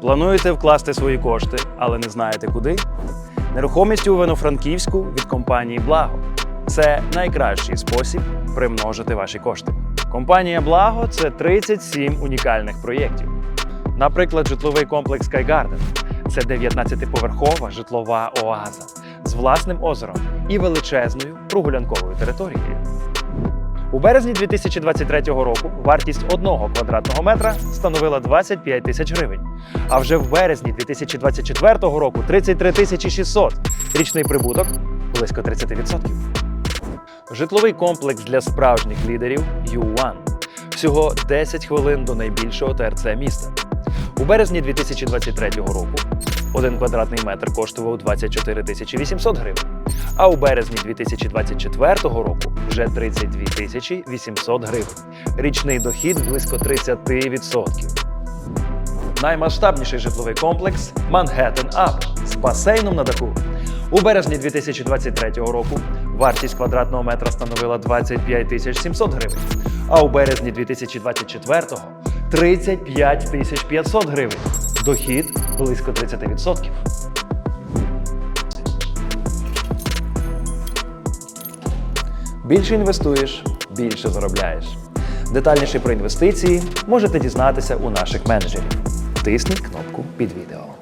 Плануєте вкласти свої кошти, але не знаєте куди? Нерухомість у Івано-Франківську від компанії Благо. Це найкращий спосіб примножити ваші кошти. Компанія Благо це 37 унікальних проєктів. Наприклад, житловий комплекс Sky це 19-поверхова житлова оаза з власним озером і величезною прогулянковою територією. У березні 2023 року вартість одного квадратного метра становила 25 тисяч гривень. А вже в березні 2024 року 33 тисячі 600. Річний прибуток близько 30%. Житловий комплекс для справжніх лідерів U1. Всього 10 хвилин до найбільшого ТРЦ міста. У березні 2023 року один квадратний метр коштував 24 тисячі 800 гривень. А у березні 2024 року вже 32 тисячі 800 гривень. Річний дохід близько 30%. Наймасштабніший житловий комплекс Manhattan Up з басейном на даху. У березні 2023 року вартість квадратного метра становила 25 тисяч 700 гривень, а у березні 2024 – 35 тисяч 500 гривень. Дохід близько 30%. Більше інвестуєш, більше заробляєш. Детальніше про інвестиції можете дізнатися у наших менеджерів. Тисніть кнопку під відео.